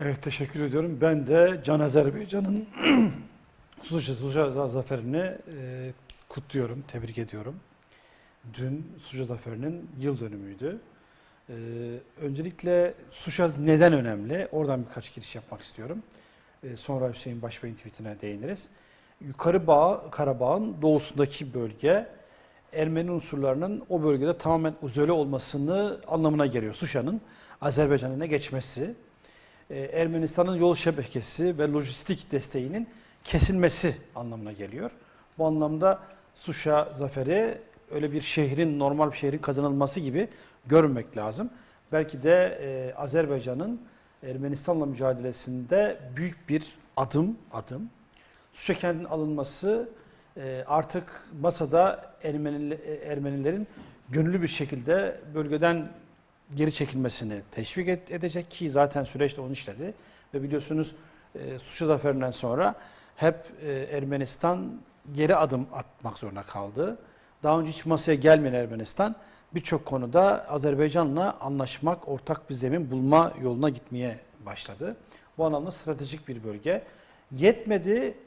Evet teşekkür ediyorum. Ben de Can Azerbaycan'ın Suca, Suca zaferini e, kutluyorum, tebrik ediyorum. Dün Suca zaferinin yıl dönümüydü. E, öncelikle Suca neden önemli? Oradan birkaç giriş yapmak istiyorum. E, sonra Hüseyin Başbey'in tweetine değiniriz. Yukarı Bağ, Karabağ'ın doğusundaki bölge Ermeni unsurlarının o bölgede tamamen izole olmasını anlamına geliyor. Suşa'nın Azerbaycan'a geçmesi. E, Ermenistan'ın yol şebekesi ve lojistik desteğinin kesilmesi anlamına geliyor. Bu anlamda Suşa zaferi öyle bir şehrin, normal bir şehrin kazanılması gibi görmek lazım. Belki de e, Azerbaycan'ın Ermenistan'la mücadelesinde büyük bir adım, adım. Suşa kentinin alınması e, artık masada Ermenilerin gönüllü bir şekilde bölgeden geri çekilmesini teşvik edecek ki zaten süreçte onu işledi. Ve biliyorsunuz e, Suçu Zaferi'nden sonra hep e, Ermenistan geri adım atmak zorunda kaldı. Daha önce hiç masaya gelmeyen Ermenistan birçok konuda Azerbaycan'la anlaşmak, ortak bir zemin bulma yoluna gitmeye başladı. Bu anlamda stratejik bir bölge. Yetmedi.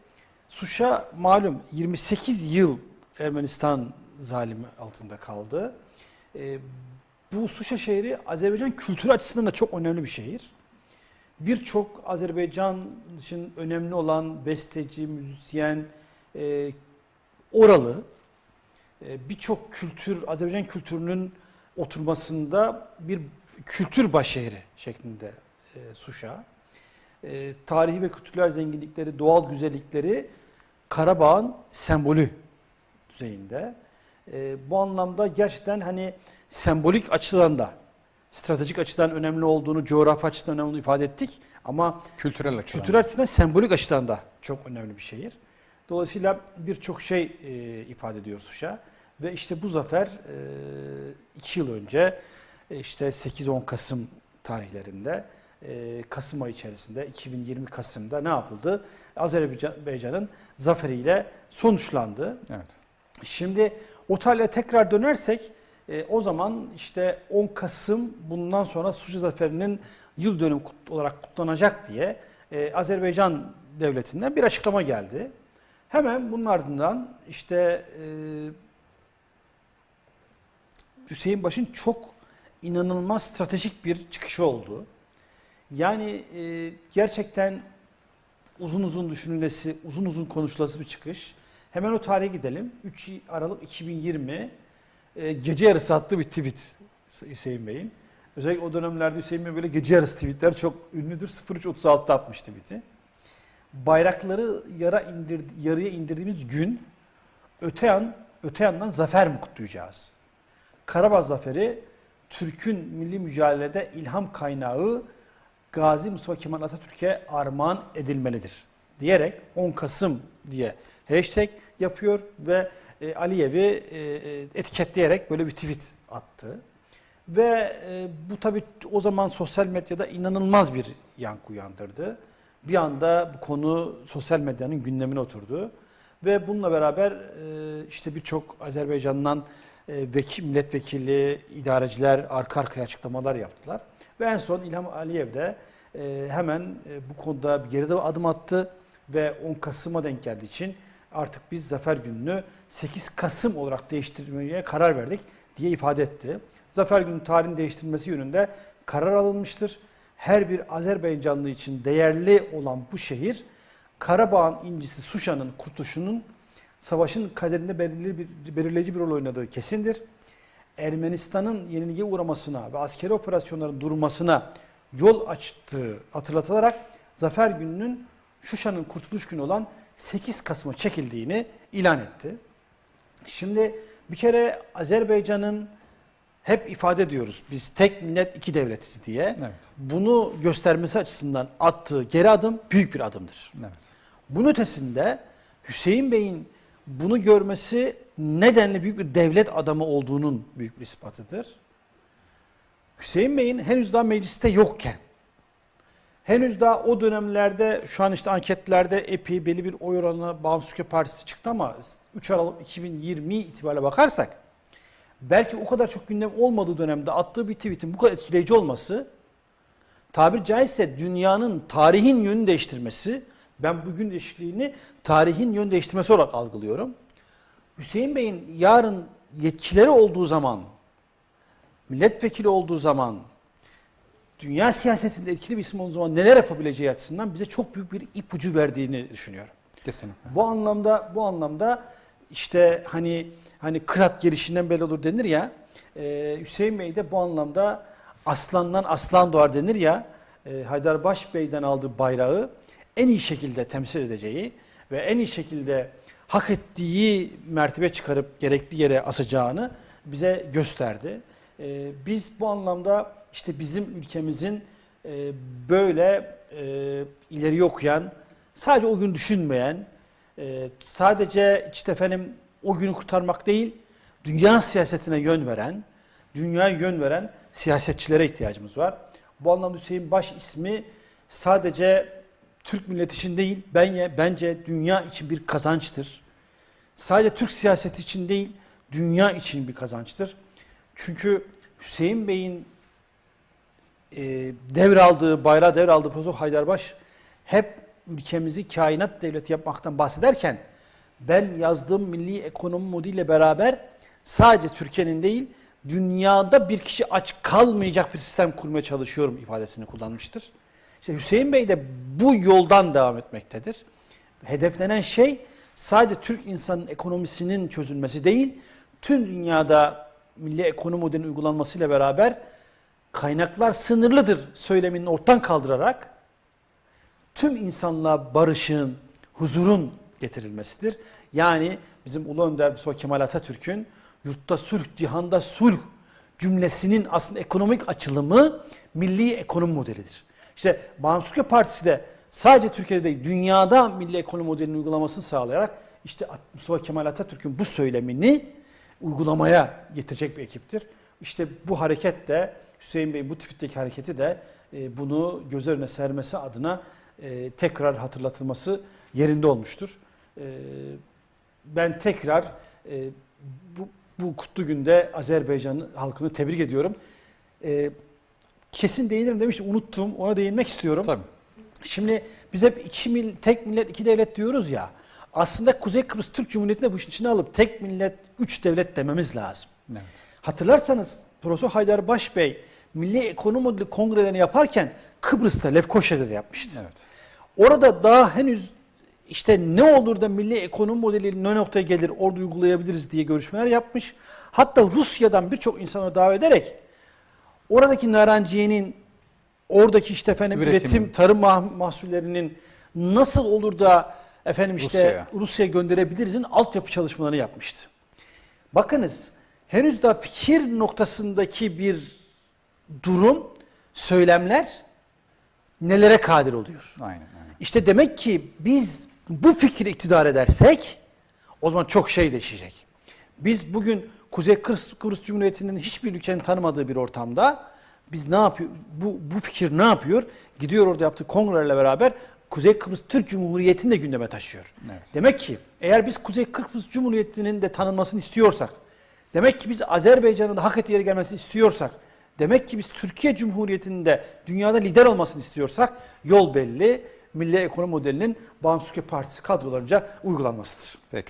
Suşa malum 28 yıl Ermenistan zalimi altında kaldı. E, bu Suşa şehri Azerbaycan kültürü açısından da çok önemli bir şehir. Birçok Azerbaycan için önemli olan besteci, müzisyen, e, oralı e, birçok kültür, Azerbaycan kültürünün oturmasında bir kültür başşehri şeklinde e, Suşa. E, tarihi ve kültürel zenginlikleri, doğal güzellikleri Karabağ'ın sembolü düzeyinde. E, bu anlamda gerçekten hani sembolik açıdan da stratejik açıdan önemli olduğunu, coğrafi açıdan önemli olduğunu ifade ettik. Ama Kültürel açıdan. kültürel açıdan sembolik açıdan da çok önemli bir şehir. Dolayısıyla birçok şey e, ifade ediyor Suşa. Ve işte bu zafer e, iki yıl önce e, işte 8-10 Kasım tarihlerinde e, Kasım ayı içerisinde 2020 Kasım'da ne yapıldı? Azerbaycan'ın zaferiyle sonuçlandı. Evet. Şimdi o tarihe tekrar dönersek e, o zaman işte 10 Kasım bundan sonra Sucu Zaferi'nin yıl dönümü kut- olarak kutlanacak diye e, Azerbaycan devletinden bir açıklama geldi. Hemen bunun ardından işte e, Hüseyin Baş'ın çok inanılmaz stratejik bir çıkışı oldu. Yani e, gerçekten uzun uzun düşünülmesi, uzun uzun konuşulası bir çıkış. Hemen o tarihe gidelim. 3 Aralık 2020 e, gece yarısı attığı bir tweet Hüseyin Bey'in. Özellikle o dönemlerde Hüseyin Bey böyle gece yarısı tweetler çok ünlüdür. 03.36'da atmış tweet'i. Bayrakları yara indir, yarıya indirdiğimiz gün öte yan öte yandan zafer mi kutlayacağız? Karabağ Zaferi Türk'ün milli mücadelede ilham kaynağı Gazi Mustafa Kemal Atatürk'e armağan edilmelidir diyerek 10 Kasım diye hashtag yapıyor ve e, Aliyev'i e, e, etiketleyerek böyle bir tweet attı. Ve e, bu tabii o zaman sosyal medyada inanılmaz bir yankı uyandırdı. Bir anda bu konu sosyal medyanın gündemine oturdu. Ve bununla beraber e, işte birçok Azerbaycan'dan e, vekil, milletvekili, idareciler arka arkaya açıklamalar yaptılar. Ve en son İlham Aliyev de e, hemen e, bu konuda bir geride adım attı ve 10 Kasım'a denk geldiği için artık biz Zafer Günü'nü 8 Kasım olarak değiştirmeye karar verdik diye ifade etti. Zafer Günü tarihinin değiştirilmesi yönünde karar alınmıştır. Her bir Azerbaycanlı için değerli olan bu şehir Karabağ'ın incisi Suşa'nın kurtuluşunun savaşın kaderinde belirleyici bir rol oynadığı kesindir. Ermenistan'ın yenilgiye uğramasına ve askeri operasyonların durmasına yol açtığı hatırlatılarak Zafer Günü'nün Şuşa'nın kurtuluş günü olan 8 Kasım'a çekildiğini ilan etti. Şimdi bir kere Azerbaycan'ın hep ifade ediyoruz biz tek millet iki devletiz diye. Evet. Bunu göstermesi açısından attığı geri adım büyük bir adımdır. Evet. Bunun ötesinde Hüseyin Bey'in bunu görmesi nedenli büyük bir devlet adamı olduğunun büyük bir ispatıdır. Hüseyin Bey'in henüz daha mecliste yokken, henüz daha o dönemlerde şu an işte anketlerde epey belli bir oy oranına Bağımsız Ülke Partisi çıktı ama 3 Aralık 2020 itibariyle bakarsak belki o kadar çok gündem olmadığı dönemde attığı bir tweetin bu kadar etkileyici olması tabir caizse dünyanın tarihin yönünü değiştirmesi, ben bugün değişikliğini tarihin yön değiştirmesi olarak algılıyorum. Hüseyin Bey'in yarın yetkileri olduğu zaman, milletvekili olduğu zaman, dünya siyasetinde etkili bir isim olduğu zaman neler yapabileceği açısından bize çok büyük bir ipucu verdiğini düşünüyorum. Kesinlikle. Bu anlamda bu anlamda işte hani hani kırat gelişinden belli olur denir ya. e, Hüseyin Bey de bu anlamda aslandan aslan doğar denir ya. E, Haydarbaş Bey'den aldığı bayrağı en iyi şekilde temsil edeceği ve en iyi şekilde hak ettiği mertebe çıkarıp gerekli yere asacağını bize gösterdi. E, biz bu anlamda işte bizim ülkemizin e, böyle e, ileri okuyan, sadece o gün düşünmeyen, e, sadece işte efendim o günü kurtarmak değil, dünya siyasetine yön veren, dünyaya yön veren siyasetçilere ihtiyacımız var. Bu anlamda Hüseyin Baş ismi sadece Türk milleti için değil, ben, bence dünya için bir kazançtır. Sadece Türk siyaseti için değil, dünya için bir kazançtır. Çünkü Hüseyin Bey'in e, devraldığı, bayrağı devraldığı Profesör Haydarbaş hep ülkemizi kainat devleti yapmaktan bahsederken ben yazdığım milli ekonomi modeliyle beraber sadece Türkiye'nin değil dünyada bir kişi aç kalmayacak bir sistem kurmaya çalışıyorum ifadesini kullanmıştır. İşte Hüseyin Bey de bu yoldan devam etmektedir. Hedeflenen şey sadece Türk insanın ekonomisinin çözülmesi değil, tüm dünyada milli ekonomi modelinin uygulanmasıyla beraber kaynaklar sınırlıdır söylemini ortadan kaldırarak tüm insanlığa barışın, huzurun getirilmesidir. Yani bizim Ulu Önder Mustafa Kemal Atatürk'ün yurtta sulh, cihanda sulh cümlesinin aslında ekonomik açılımı milli ekonomi modelidir. İşte Bağımsız Ülke Partisi de sadece Türkiye'de değil dünyada milli ekonomi modelinin uygulamasını sağlayarak işte Mustafa Kemal Atatürk'ün bu söylemini uygulamaya getirecek bir ekiptir. İşte bu hareket de Hüseyin Bey bu tweetteki hareketi de e, bunu göz önüne sermesi adına e, tekrar hatırlatılması yerinde olmuştur. E, ben tekrar e, bu, bu kutlu günde Azerbaycan halkını tebrik ediyorum. E, kesin değinirim demiştim unuttum ona değinmek istiyorum. Tabii. Şimdi biz hep iki mil, tek millet iki devlet diyoruz ya. Aslında Kuzey Kıbrıs Türk Cumhuriyeti'ni de bu işin içine alıp tek millet üç devlet dememiz lazım. Evet. Hatırlarsanız Profesör Haydar Baş Bey Milli Ekonomi Modeli kongrelerini yaparken Kıbrıs'ta Lefkoşa'da da yapmıştı. Evet. Orada daha henüz işte ne olur da milli ekonomi modeli ne noktaya gelir orada uygulayabiliriz diye görüşmeler yapmış. Hatta Rusya'dan birçok insanı davet ederek oradaki naranciyenin oradaki işte efendim Üretim. üretim, tarım mah- mahsullerinin nasıl olur da efendim işte Rusya'ya. Rusya'ya gönderebilirizin altyapı çalışmalarını yapmıştı. Bakınız henüz daha fikir noktasındaki bir durum, söylemler nelere kadir oluyor? Aynen. aynen. İşte demek ki biz bu fikri iktidar edersek o zaman çok şey değişecek. Biz bugün Kuzey Kıbrıs, Kıbrıs Cumhuriyeti'nin hiçbir ülkenin tanımadığı bir ortamda biz ne yapıyor? Bu, bu fikir ne yapıyor? Gidiyor orada yaptığı kongrelerle beraber Kuzey Kıbrıs Türk Cumhuriyeti'ni de gündeme taşıyor. Evet. Demek ki eğer biz Kuzey Kıbrıs Cumhuriyeti'nin de tanınmasını istiyorsak, demek ki biz Azerbaycan'ın hak ettiği yere gelmesini istiyorsak, demek ki biz Türkiye Cumhuriyeti'nin de dünyada lider olmasını istiyorsak yol belli. Milli Ekonomi Modeli'nin Ülke Partisi kadrolarınca uygulanmasıdır. Peki.